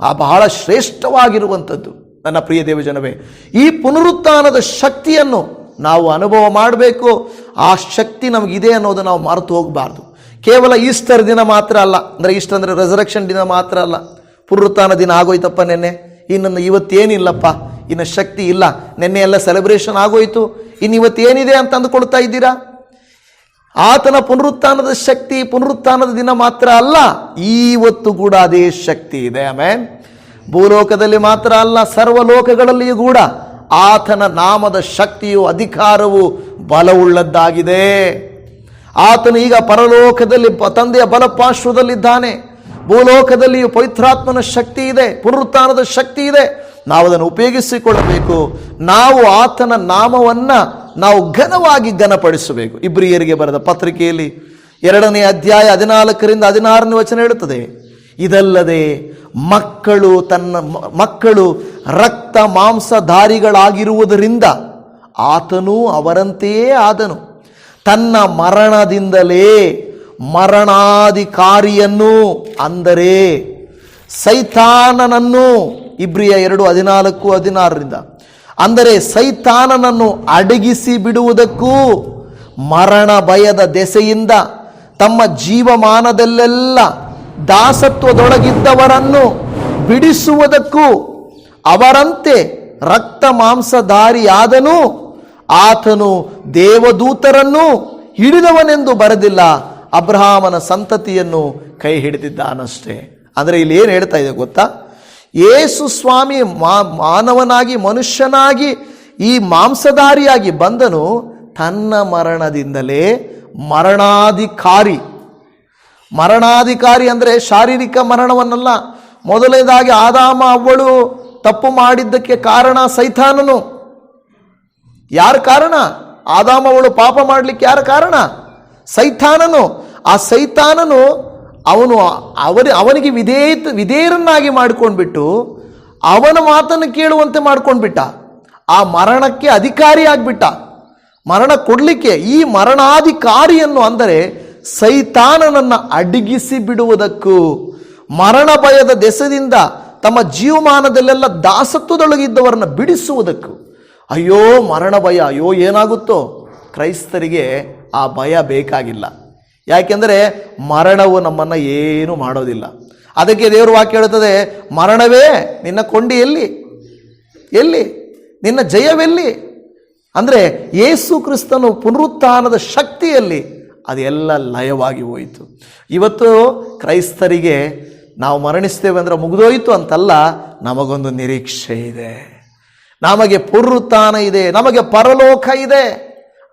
ಆ ಬಹಳ ಶ್ರೇಷ್ಠವಾಗಿರುವಂಥದ್ದು. ನನ್ನ ಪ್ರಿಯ ದೇವಜನವೇ, ಈ ಪುನರುತ್ಥಾನದ ಶಕ್ತಿಯನ್ನು ನಾವು ಅನುಭವ ಮಾಡಬೇಕು. ಆ ಶಕ್ತಿ ನಮಗಿದೆ ಅನ್ನೋದು ನಾವು ಮರೆತು ಹೋಗಬಾರ್ದು. ಕೇವಲ ಈಸ್ಟರ್ ದಿನ ಮಾತ್ರ ಅಲ್ಲ. ಅಂದರೆ ಈಸ್ಟರ್ ಅಂದರೆ ರೆಸರೆಕ್ಷನ್ ದಿನ ಮಾತ್ರ ಅಲ್ಲ. ಪುನರುತ್ಥಾನ ದಿನ ಆಗೋಯ್ತಪ್ಪ ನೆನ್ನೆ. ಇನ್ನೊಂದು ಇವತ್ತೇನಿಲ್ಲಪ್ಪ. ಇನ್ನು ಶಕ್ತಿ ಇಲ್ಲ. ನಿನ್ನೆ ಎಲ್ಲ ಸೆಲೆಬ್ರೇಷನ್ ಆಗೋಯ್ತು. ಇನ್ನು ಇವತ್ತೇನಿದೆ ಅಂತ ಅಂದುಕೊಳ್ತಾ ಇದ್ದೀರಾ? ಆತನ ಪುನರುತ್ಥಾನದ ಶಕ್ತಿ ಪುನರುತ್ಥಾನದ ದಿನ ಮಾತ್ರ ಅಲ್ಲ, ಈವತ್ತು ಕೂಡ ಅದೇ ಶಕ್ತಿ ಇದೆ. ಆಮೇನ್. ಭೂಲೋಕದಲ್ಲಿ ಮಾತ್ರ ಅಲ್ಲ, ಸರ್ವಲೋಕಗಳಲ್ಲಿಯೂ ಕೂಡ ಆತನ ನಾಮದ ಶಕ್ತಿಯು, ಅಧಿಕಾರವು ಬಲವುಳ್ಳದ್ದಾಗಿದೆ. ಆತನು ಈಗ ಪರಲೋಕದಲ್ಲಿ ತಂದೆಯ ಬಲಪಾರ್ಶ್ವದಲ್ಲಿದ್ದಾನೆ. ಭೂಲೋಕದಲ್ಲಿಯೂ ಪವಿತ್ರಾತ್ಮನ ಶಕ್ತಿ ಇದೆ, ಪುನರುತ್ಥಾನದ ಶಕ್ತಿ ಇದೆ. ನಾವು ಅದನ್ನು ಉಪಯೋಗಿಸಿಕೊಳ್ಳಬೇಕು. ನಾವು ಆತನ ನಾಮವನ್ನು ನಾವು ಘನವಾಗಿ ಘನಪಡಿಸಬೇಕು. ಇಬ್ರಿಯರಿಗೆ ಬರೆದ ಪತ್ರಿಕೆಯಲ್ಲಿ ಎರಡನೇ ಅಧ್ಯಾಯ ಹದಿನಾಲ್ಕರಿಂದ ಹದಿನಾರನೇ ವಚನ ಹೇಳುತ್ತದೆ, ಇದಲ್ಲದೆ ಮಕ್ಕಳು ತನ್ನ ಮಕ್ಕಳು ರಕ್ತ ಮಾಂಸಧಾರಿಗಳಾಗಿರುವುದರಿಂದ ಆತನೂ ಅವರಂತೆಯೇ ಆದನು. ತನ್ನ ಮರಣದಿಂದಲೇ ಮರಣಾಧಿಕಾರಿಯನ್ನು ಅಂದರೆ ಸೈತಾನನನ್ನು ಇಬ್ರಿಯ ಎರಡು ಹದಿನಾಲ್ಕು, ಹದಿನಾರರಿಂದ. ಅಂದರೆ ಸೈತಾನನನ್ನು ಅಡಗಿಸಿ ಬಿಡುವುದಕ್ಕೂ ಮರಣ ಭಯದ ದೆಸೆಯಿಂದ ತಮ್ಮ ಜೀವಮಾನದಲ್ಲೆಲ್ಲ ದಾಸತ್ವದೊಳಗಿದ್ದವರನ್ನು ಬಿಡಿಸುವುದಕ್ಕೂ ಅವರಂತೆ ರಕ್ತ ಮಾಂಸಧಾರಿಯಾದನು ಆತನು ದೇವದೂತರನ್ನು ಹಿಡಿದವನೆಂದು ಬರೆದಿಲ್ಲ. ಅಬ್ರಹಾಮನ ಸಂತತಿಯನ್ನು ಕೈ ಹಿಡಿದಿದ್ದಾನಷ್ಟೇ. ಅಂದರೆ ಇಲ್ಲಿ ಏನು ಹೇಳ್ತಾ ಇದೆ ಗೊತ್ತಾ? ಯೇಸು ಸ್ವಾಮಿ ಮಾನವನಾಗಿ, ಮನುಷ್ಯನಾಗಿ, ಈ ಮಾಂಸಧಾರಿಯಾಗಿ ಬಂದನು, ತನ್ನ ಮರಣದಿಂದಲೇ ಮರಣಾಧಿಕಾರಿ. ಮರಣಾಧಿಕಾರಿ ಅಂದರೆ ಶಾರೀರಿಕ ಮರಣವನ್ನಲ್ಲ, ಮೊದಲನೇದಾಗಿ ಆದಾಮ ಅವಳು ತಪ್ಪು ಮಾಡಿದ್ದಕ್ಕೆ ಕಾರಣ ಸೈತಾನನು. ಯಾರ ಕಾರಣ? ಆದಾಮ ಅವಳು ಪಾಪ ಮಾಡಲಿಕ್ಕೆ ಯಾರ ಕಾರಣ? ಸೈತಾನನು. ಆ ಸೈತಾನನು ಅವನು ಅವರ, ಅವನಿಗೆ ವಿಧೇಯ ವಿಧೇಯರನ್ನಾಗಿ ಮಾಡ್ಕೊಂಡ್ಬಿಟ್ಟು ಅವನ ಮಾತನ್ನು ಕೇಳುವಂತೆ ಮಾಡ್ಕೊಂಡ್ಬಿಟ್ಟ. ಆ ಮರಣಕ್ಕೆ ಅಧಿಕಾರಿ ಆಗ್ಬಿಟ್ಟ. ಮರಣ ಕೊಡಲಿಕ್ಕೆ ಈ ಮರಣಾಧಿಕಾರಿಯನ್ನು ಅಂದರೆ ಸೈತಾನನನ್ನು ಅಡಗಿಸಿ ಬಿಡುವುದಕ್ಕೂ, ಮರಣ ಭಯದ ದೆಸದಿಂದ ತಮ್ಮ ಜೀವಮಾನದಲ್ಲೆಲ್ಲ ದಾಸತ್ವದೊಳಗಿದ್ದವರನ್ನ ಬಿಡಿಸುವುದಕ್ಕೂ. ಅಯ್ಯೋ ಮರಣ ಭಯ, ಅಯ್ಯೋ ಏನಾಗುತ್ತೋ? ಕ್ರೈಸ್ತರಿಗೆ ಆ ಭಯ ಬೇಕಾಗಿಲ್ಲ. ಯಾಕೆಂದರೆ ಮರಣವು ನಮ್ಮನ್ನು ಏನು ಮಾಡೋದಿಲ್ಲ. ಅದಕ್ಕೆ ದೇವರು ವಾಕ್ಯ ಹೇಳುತ್ತದೆ, ಮರಣವೇ ನಿನ್ನ ಕೊಂಡಿ ಎಲ್ಲಿ? ಎಲ್ಲಿ? ನಿನ್ನ ಜಯವೆಲ್ಲಿ? ಅಂದರೆ ಯೇಸು ಕ್ರಿಸ್ತನು ಪುನರುತ್ಥಾನದ ಶಕ್ತಿಯಲ್ಲಿ ಅದೆಲ್ಲ ಲಯವಾಗಿ ಹೋಯಿತು. ಇವತ್ತು ಕ್ರೈಸ್ತರಿಗೆ ನಾವು ಮರಣಿಸ್ತೇವೆ ಅಂದರೆ ಮುಗಿದೋಯಿತು ಅಂತಲ್ಲ, ನಮಗೊಂದು ನಿರೀಕ್ಷೆ ಇದೆ. ನಮಗೆ ಪುನರುತ್ಥಾನ ಇದೆ, ನಮಗೆ ಪರಲೋಕ ಇದೆ.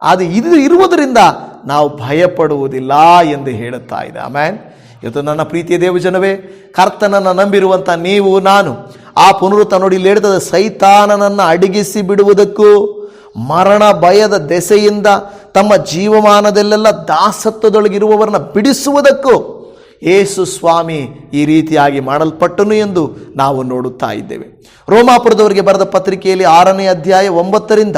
ಅದು ಇದು ಇರುವುದರಿಂದ ನಾವು ಭಯಪಡುವುದಿಲ್ಲ ಎಂದು ಹೇಳುತ್ತಾ ಇದೆ. ಆಮೇನ್. ಇವತ್ತು ನನ್ನ ಪ್ರೀತಿಯ ದೇವಜನವೇ ಕರ್ತನನ್ನು ನಂಬಿರುವಂಥ ನೀವು, ನಾನು, ಆ ಪುನರುತ್ತ ನೋಡಿ ಇಲ್ಲಿ ಹೇಳ್ತದೆ ಸೈತಾನನನ್ನು ಅಡಗಿಸಿ ಬಿಡುವುದಕ್ಕೂ, ಮರಣ ಭಯದ ದೆಸೆಯಿಂದ ತಮ್ಮ ಜೀವಮಾನದಲ್ಲೆಲ್ಲ ದಾಸತ್ವದೊಳಗಿರುವವರನ್ನ ಬಿಡಿಸುವುದಕ್ಕೂ ಯೇಸು ಸ್ವಾಮಿ ಈ ರೀತಿಯಾಗಿ ಮಾಡಲ್ಪಟ್ಟನು ಎಂದು ನಾವು ನೋಡುತ್ತಾ ಇದ್ದೇವೆ. ರೋಮಾಪುರದವರಿಗೆ ಬರೆದ ಪತ್ರಿಕೆಯಲ್ಲಿ ಆರನೇ ಅಧ್ಯಾಯ ಒಂಬತ್ತರಿಂದ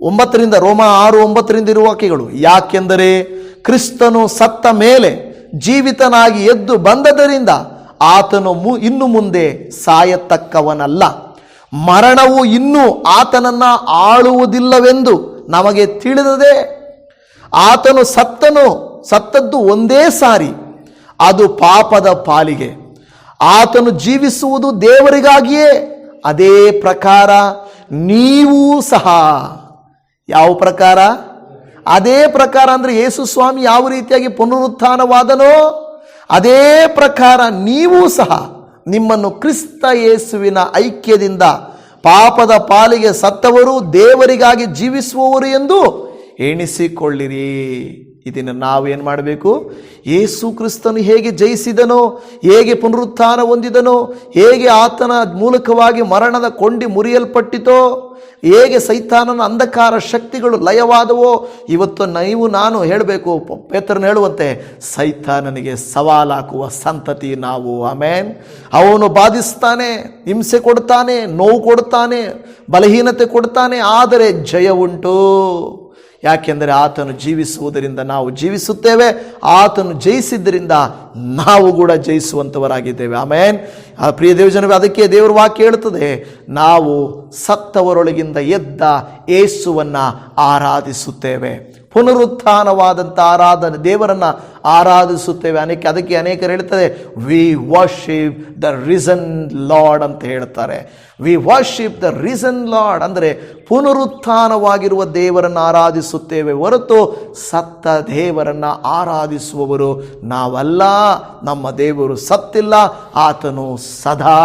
ಒಂಬತ್ತರಿಂದ ರೋಮ ಆರು ಒಂಬತ್ತರಿಂದ ಇರುವ ವಾಕ್ಯಗಳು. ಯಾಕೆಂದರೆ ಕ್ರಿಸ್ತನು ಸತ್ತ ಮೇಲೆ ಜೀವಿತನಾಗಿ ಎದ್ದು ಬಂದದರಿಂದ ಆತನು ಮು, ಇನ್ನು ಮುಂದೆ ಸಾಯತಕ್ಕವನಲ್ಲ. ಮರಣವು ಇನ್ನೂ ಆತನನ್ನ ಆಳುವುದಿಲ್ಲವೆಂದು ನಮಗೆ ತಿಳಿದದೆ ಆತನು ಸತ್ತನು, ಸತ್ತದ್ದು ಒಂದೇ ಸಾರಿ, ಅದು ಪಾಪದ ಪಾಲಿಗೆ. ಆತನು ಜೀವಿಸುವುದು ದೇವರಿಗಾಗಿಯೇ ಅದೇ ಪ್ರಕಾರ ನೀವೂ ಸಹ ಯಾವ ಪ್ರಕಾರ? ಅದೇ ಪ್ರಕಾರ ಅಂದರೆ ಯೇಸು ಸ್ವಾಮಿ ಯಾವ ರೀತಿಯಾಗಿ ಪುನರುತ್ಥಾನವಾದನೋ, ಅದೇ ಪ್ರಕಾರ ನೀವು ಸಹ ನಿಮ್ಮನ್ನು ಕ್ರಿಸ್ತ ಯೇಸುವಿನ ಐಕ್ಯದಿಂದ ಪಾಪದ ಪಾಲಿಗೆ ಸತ್ತವರು, ದೇವರಿಗಾಗಿ ಜೀವಿಸುವವರು ಎಂದು ಎಣಿಸಿಕೊಳ್ಳಿರಿ. ಇದನ್ನು ನಾವು ಏನು ಮಾಡಬೇಕು? ಯೇಸು ಕ್ರಿಸ್ತನು ಹೇಗೆ ಜಯಿಸಿದನೋ, ಹೇಗೆ ಪುನರುತ್ಥಾನ ಹೊಂದಿದನೋ, ಹೇಗೆ ಆತನ ಮೂಲಕವಾಗಿ ಮರಣದ ಕೊಂಡಿ ಮುರಿಯಲ್ಪಟ್ಟಿತೋ, ಹೇಗೆ ಸೈತಾನನ ಅಂಧಕಾರ ಶಕ್ತಿಗಳು ಲಯವಾದವೋ, ಇವತ್ತು ನೀವು, ನಾನು ಹೇಳಬೇಕು. ಪೇತ್ರನ ಹೇಳುವಂತೆ, ಸೈತಾನನಿಗೆ ಸವಾಲಾಕುವ ಸಂತತಿ ನಾವು. ಆಮೇನ್. ಅವನು ಬಾಧಿಸ್ತಾನೆ, ಹಿಂಸೆ ಕೊಡ್ತಾನೆ, ನೋವು ಕೊಡ್ತಾನೆ, ಬಲಹೀನತೆ ಕೊಡ್ತಾನೆ, ಆದರೆ ಜಯ ಉಂಟು. ಯಾಕೆಂದರೆ ಆತನು ಜೀವಿಸುವುದರಿಂದ ನಾವು ಜೀವಿಸುತ್ತೇವೆ, ಆತನು ಜಯಿಸಿದ್ದರಿಂದ ನಾವು ಕೂಡ ಜಯಿಸುವಂಥವರಾಗಿದ್ದೇವೆ ಆಮೇನ್. ಆ, ಪ್ರಿಯ ದೇವಜನವೇ, ಅದಕ್ಕೆ ದೇವರ ವಾಕ್ಯ ಹೇಳುತ್ತದೆ, ನಾವು ಸತ್ತವರೊಳಗಿಂದ ಎದ್ದ ಏಸುವನ್ನು ಆರಾಧಿಸುತ್ತೇವೆ. ಪುನರುತ್ಥಾನವಾದಂಥ ಆರಾಧನೆ, ದೇವರನ್ನು ಆರಾಧಿಸುತ್ತೇವೆ. ಅನೇಕ ಅದಕ್ಕೆ ಅನೇಕರು ಹೇಳ್ತಾರೆ we worship the risen lord ಅಂತ ಹೇಳ್ತಾರೆ. We worship the risen lord ಅಂದರೆ ಪುನರುತ್ಥಾನವಾಗಿರುವ ದೇವರನ್ನು ಆರಾಧಿಸುತ್ತೇವೆ ಹೊರತು ಸತ್ತ ದೇವರನ್ನು ಆರಾಧಿಸುವವರು ನಾವಲ್ಲ. ನಮ್ಮ ದೇವರು ಸತ್ತಿಲ್ಲ, ಆತನು ಸದಾ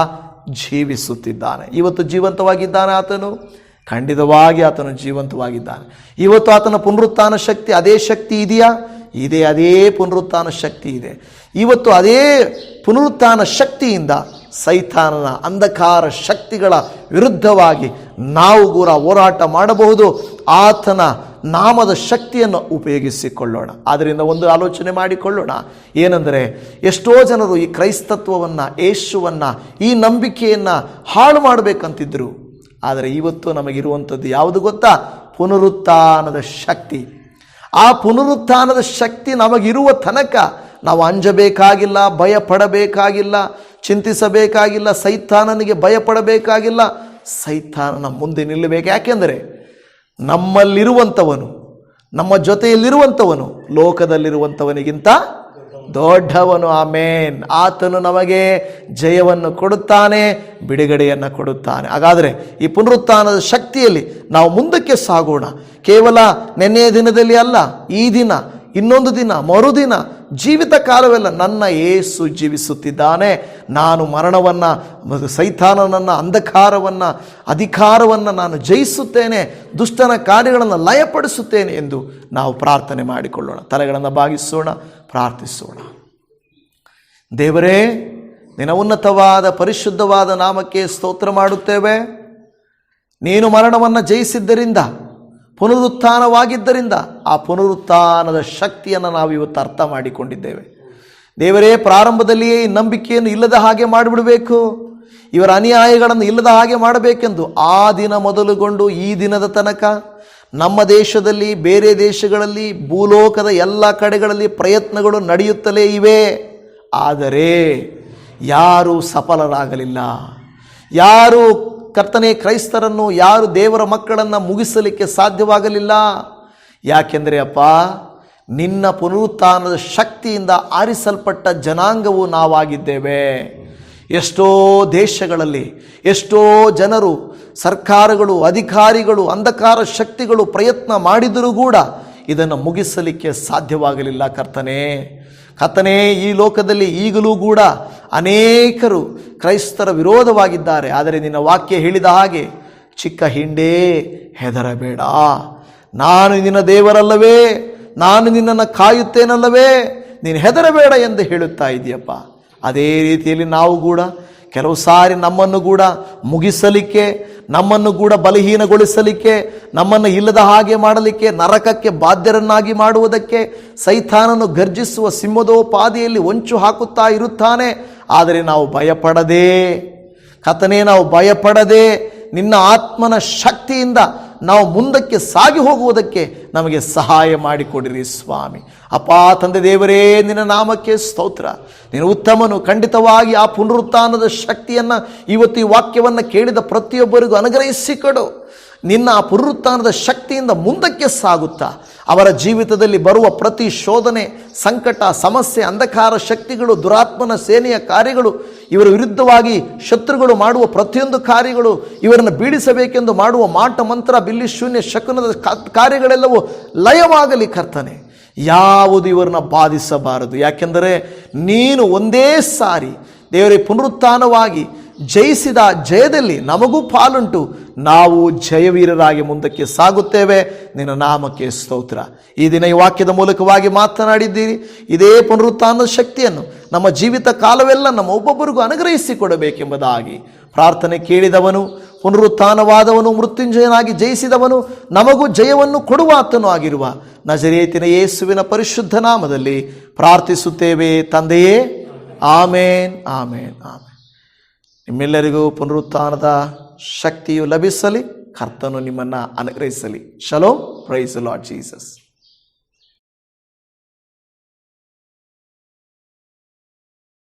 ಜೀವಿಸುತ್ತಿದ್ದಾನೆ. ಇವತ್ತು ಜೀವಂತವಾಗಿದ್ದಾನೆ ಆತನು? ಖಂಡಿತವಾಗಿ ಆತನು ಜೀವಂತವಾಗಿದ್ದಾನೆ. ಇವತ್ತು ಆತನ ಪುನರುತ್ಥಾನ ಶಕ್ತಿ ಅದೇ ಶಕ್ತಿ ಇದೆಯಾ? ಇದೆ, ಅದೇ ಪುನರುತ್ಥಾನ ಶಕ್ತಿ ಇದೆ. ಇವತ್ತು ಅದೇ ಪುನರುತ್ಥಾನ ಶಕ್ತಿಯಿಂದ ಸೈತಾನನ ಅಂಧಕಾರ ಶಕ್ತಿಗಳ ವಿರುದ್ಧವಾಗಿ ನಾವು ಕೂಡ ಹೋರಾಟ ಮಾಡಬಹುದು. ಆತನ ನಾಮದ ಶಕ್ತಿಯನ್ನು ಉಪಯೋಗಿಸಿಕೊಳ್ಳೋಣ. ಆದ್ದರಿಂದ ಒಂದು ಆಲೋಚನೆ ಮಾಡಿಕೊಳ್ಳೋಣ. ಏನೆಂದರೆ, ಎಷ್ಟೋ ಜನರು ಈ ಕ್ರೈಸ್ತತ್ವವನ್ನು, ಯೇಸುವನ್ನು, ಈ ನಂಬಿಕೆಯನ್ನು ಹಾಳು ಮಾಡಬೇಕಂತಿದ್ರು. ಆದರೆ ಇವತ್ತು ನಮಗಿರುವಂಥದ್ದು ಯಾವುದು ಗೊತ್ತಾ? ಪುನರುತ್ಥಾನದ ಶಕ್ತಿ. ಆ ಪುನರುತ್ಥಾನದ ಶಕ್ತಿ ನಮಗಿರುವ ತನಕ ನಾವು ಅಂಜಬೇಕಾಗಿಲ್ಲ ಭಯ ಪಡಬೇಕಾಗಿಲ್ಲ ಚಿಂತಿಸಬೇಕಾಗಿಲ್ಲ, ಸೈತಾನನಿಗೆ ಭಯ ಪಡಬೇಕಾಗಿಲ್ಲ ಸೈತಾನನ ಮುಂದೆ ನಿಲ್ಲಬೇಕು. ಯಾಕೆಂದರೆ ನಮ್ಮಲ್ಲಿರುವಂಥವನು, ನಮ್ಮ ಜೊತೆಯಲ್ಲಿರುವಂಥವನು ಲೋಕದಲ್ಲಿರುವಂಥವನಿಗಿಂತ ದೊಡ್ಡವನು, ಆಮೇನ್. ಆತನು ನಮಗೆ ಜಯವನ್ನು ಕೊಡುತ್ತಾನೆ, ಬಿಡುಗಡೆಯನ್ನು ಕೊಡುತ್ತಾನೆ. ಹಾಗಾದರೆ ಈ ಪುನರುತ್ಥಾನದ ಶಕ್ತಿಯಲ್ಲಿ ನಾವು ಮುಂದಕ್ಕೆ ಸಾಗೋಣ. ಕೇವಲ ನೆನ್ನೆಯ ದಿನದಲ್ಲಿ ಅಲ್ಲ, ಈ ದಿನ ಇನ್ನೊಂದು ದಿನ, ಮರುದಿನ ಜೀವಿತ ಕಾಲವೆಲ್ಲ ನನ್ನ ಏಸು ಜೀವಿಸುತ್ತಿದ್ದಾನೆ. ನಾನು ಮರಣವನ್ನು, ಸೈತಾನನನ್ನು, ಅಂಧಕಾರವನ್ನು, ಅಧಿಕಾರವನ್ನು ನಾನು ಜಯಿಸುತ್ತೇನೆ, ದುಷ್ಟನ ಕಾರ್ಯಗಳನ್ನು ಲಯಪಡಿಸುತ್ತೇನೆ ಎಂದು ನಾವು ಪ್ರಾರ್ಥನೆ ಮಾಡಿಕೊಳ್ಳೋಣ. ತಲೆಗಳನ್ನು ಬಾಗಿಸೋಣ, ಪ್ರಾರ್ಥಿಸೋಣ. ದೇವರೇ, ನಿನ್ನ ಉನ್ನತವಾದ, ಪರಿಶುದ್ಧವಾದ ನಾಮಕ್ಕೆ ಸ್ತೋತ್ರ ಮಾಡುತ್ತೇವೆ. ನೀನು ಮರಣವನ್ನು ಜಯಿಸಿದ್ದರಿಂದ ಪುನರುತ್ಥಾನವಾಗಿದ್ದರಿಂದ ಆ ಪುನರುತ್ಥಾನದ ಶಕ್ತಿಯನ್ನು ನಾವು ಇವತ್ತು ಅರ್ಥ ಮಾಡಿಕೊಂಡಿದ್ದೇವೆ. ದೇವರೇ, ಪ್ರಾರಂಭದಲ್ಲಿಯೇ ಈ ನಂಬಿಕೆಯನ್ನು ಇಲ್ಲದ ಹಾಗೆ ಮಾಡಿಬಿಡಬೇಕು. ಇವರ ಅನ್ಯಾಯಗಳನ್ನು ಇಲ್ಲದ ಹಾಗೆ ಮಾಡಬೇಕೆಂದು ಆ ದಿನ ಮೊದಲುಗೊಂಡು ಈ ದಿನದ ತನಕ ನಮ್ಮ ದೇಶದಲ್ಲಿ, ಬೇರೆ ದೇಶಗಳಲ್ಲಿ, ಭೂಲೋಕದ ಎಲ್ಲ ಕಡೆಗಳಲ್ಲಿ ಪ್ರಯತ್ನಗಳು ನಡೆಯುತ್ತಲೇ ಇವೆ. ಆದರೆ ಯಾರೂ ಸಫಲರಾಗಲಿಲ್ಲ. ಯಾರು ಕರ್ತನೆ ಕ್ರೈಸ್ತರನ್ನು ಯಾರು ದೇವರ ಮಕ್ಕಳನ್ನು ಮುಗಿಸಲಿಕ್ಕೆ ಸಾಧ್ಯವಾಗಲಿಲ್ಲ? ಯಾಕೆಂದರೆ ಅಪ್ಪ, ನಿನ್ನ ಪುನರುತ್ಥಾನದ ಶಕ್ತಿಯಿಂದ ಆರಿಸಲ್ಪಟ್ಟ ಜನಾಂಗವು ನಾವಾಗಿದ್ದೇವೆ. ಎಷ್ಟೋ ದೇಶಗಳಲ್ಲಿ, ಎಷ್ಟೋ ಜನರು, ಸರ್ಕಾರಗಳು, ಅಧಿಕಾರಿಗಳು, ಅಂಧಕಾರ ಶಕ್ತಿಗಳು ಪ್ರಯತ್ನ ಮಾಡಿದರೂ ಕೂಡ ಇದನ್ನು ಮುಗಿಸಲಿಕ್ಕೆ ಸಾಧ್ಯವಾಗಲಿಲ್ಲ ಕರ್ತನೇ. ಕರ್ತನೇ ಈ ಲೋಕದಲ್ಲಿ ಈಗಲೂ ಕೂಡ ಅನೇಕರು ಕ್ರೈಸ್ತರ ವಿರೋಧವಾಗಿದ್ದಾರೆ. ಆದರೆ ನಿನ್ನ ವಾಕ್ಯ ಹೇಳಿದ ಹಾಗೆ ಚಿಕ್ಕ ಹಿಂಡೇ ಹೆದರಬೇಡ. ನಾನು ನಿನ್ನ ದೇವರಲ್ಲವೇ, ನಾನು ನಿನ್ನನ್ನು ಕಾಯುತ್ತೇನಲ್ಲವೇ, ನೀನು ಹೆದರಬೇಡ ಎಂದು ಹೇಳುತ್ತಾ ಇದೆಯಪ್ಪ. ಅದೇ ರೀತಿಯಲ್ಲಿ ನಾವು ಕೂಡ ಕೆಲವು ಸಾರಿ ನಮ್ಮನ್ನು ಕೂಡ ಮುಗಿಸಲಿಕ್ಕೆ ನಮ್ಮನ್ನು ಕೂಡ ಬಲಹೀನಗೊಳಿಸಲಿಕ್ಕೆ, ನಮ್ಮನ್ನು ಇಲ್ಲದ ಹಾಗೆ ಮಾಡಲಿಕ್ಕೆ, ನರಕಕ್ಕೆ ಬಾಧ್ಯರನ್ನಾಗಿ ಮಾಡುವುದಕ್ಕೆ ಸೈತಾನನು ಗರ್ಜಿಸುವ ಸಿಂಹದೋಪಾದಿಯಲ್ಲಿ ಹೊಂಚು ಹಾಕುತ್ತಾ ಇರುತ್ತಾನೆ. ಆದರೆ ನಾವು ಭಯಪಡದೆ ಕತನೇ ನಾವು ಭಯಪಡದೆ, ನಿನ್ನ ಆತ್ಮನ ಶಕ್ತಿಯಿಂದ ನಾವು ಮುಂದಕ್ಕೆ ಸಾಗಿ ಹೋಗುವುದಕ್ಕೆ ನಮಗೆ ಸಹಾಯ ಮಾಡಿಕೊಡಿರಿ ಸ್ವಾಮಿ. ಅಪಾ ತಂದೆ ದೇವರೇ, ನಿನ್ನ ನಾಮಕ್ಕೆ ಸ್ತೋತ್ರ. ನೀನು ಉತ್ತಮನು, ಖಂಡಿತವಾಗಿ ಆ ಪುನರುತ್ಥಾನದ ಶಕ್ತಿಯನ್ನು ಇವತ್ತು ಈ ವಾಕ್ಯವನ್ನು ಕೇಳಿದ ಪ್ರತಿಯೊಬ್ಬರಿಗೂ ಅನುಗ್ರಹಿಸಿಕೊಡು ನಿನ್ನ ಆ ಪುನರುತ್ಥಾನದ ಶಕ್ತಿಯಿಂದ ಮುಂದಕ್ಕೆ ಸಾಗುತ್ತಾ, ಅವರ ಜೀವಿತದಲ್ಲಿ ಬರುವ ಪ್ರತಿ ಶೋಧನೆ, ಸಂಕಟ, ಸಮಸ್ಯೆ, ಅಂಧಕಾರ ಶಕ್ತಿಗಳು, ದುರಾತ್ಮನ ಸೇನೆಯ ಕಾರ್ಯಗಳು, ಇವರ ವಿರುದ್ಧವಾಗಿ ಶತ್ರುಗಳು ಮಾಡುವ ಪ್ರತಿಯೊಂದು ಕಾರ್ಯಗಳು, ಇವರನ್ನು ಬೀಳಿಸಬೇಕೆಂದು ಮಾಡುವ ಮಾಟ ಮಂತ್ರ, ಬಿಲ್ಲಿ ಶೂನ್ಯ ಶಕುನದ ಕಾರ್ಯಗಳೆಲ್ಲವೂ ಲಯವಾಗಲಿ ಕರ್ತನೆ. ಯಾವುದು ಇವರನ್ನ ಬಾಧಿಸಬಾರದು? ಯಾಕೆಂದರೆ ನೀನು ಒಂದೇ ಸಾರಿ ದೇವರೇ ಪುನರುತ್ಥಾನವಾಗಿ ಜಯಿಸಿದ ಜಯದಲ್ಲಿ ನಮಗೂ ಪಾಲುಂಟು. ನಾವು ಜಯವೀರರಾಗಿ ಮುಂದಕ್ಕೆ ಸಾಗುತ್ತೇವೆ. ನಿನ್ನ ನಾಮಕ್ಕೆ ಸ್ತೋತ್ರ. ಈ ದಿನ ಈ ವಾಕ್ಯದ ಮೂಲಕವಾಗಿ ಮಾತನಾಡಿದ್ದೀರಿ. ಇದೇ ಪುನರುತ್ಥಾನದ ಶಕ್ತಿಯನ್ನು ನಮ್ಮ ಜೀವಿತ ಕಾಲವೆಲ್ಲ ನಮ್ಮ ಒಬ್ಬೊಬ್ಬರಿಗೂ ಅನುಗ್ರಹಿಸಿ ಕೊಡಬೇಕೆಂಬುದಾಗಿ ಪ್ರಾರ್ಥನೆ ಕೇಳಿದವನು, ಪುನರುತ್ಥಾನವಾದವನು, ಮೃತ್ಯುಂಜಯನಾಗಿ ಜಯಿಸಿದವನು, ನಮಗೂ ಜಯವನ್ನು ಕೊಡುವಾತನು ಆಗಿರುವ ನಜರೇತಿನ ಯೇಸುವಿನ ಪರಿಶುದ್ಧ ನಾಮದಲ್ಲಿ ಪ್ರಾರ್ಥಿಸುತ್ತೇವೆ ತಂದೆಯೇ. ಆಮೇನ್ ಆಮೇನ್ ಆಮೇನ್. ನಿಮ್ಮೆಲ್ಲರಿಗೂ ಪುನರುತ್ಥಾನದ ಶಕ್ತಿಯು ಲಭಿಸಲಿ ಕರ್ತನು ನಿಮ್ಮನ್ನು ಅನುಗ್ರಹಿಸಲಿ. ಶಲೋ ಪ್ರೈಸ್ ಲಾರ್ಡ್ ಜೀಸಸ್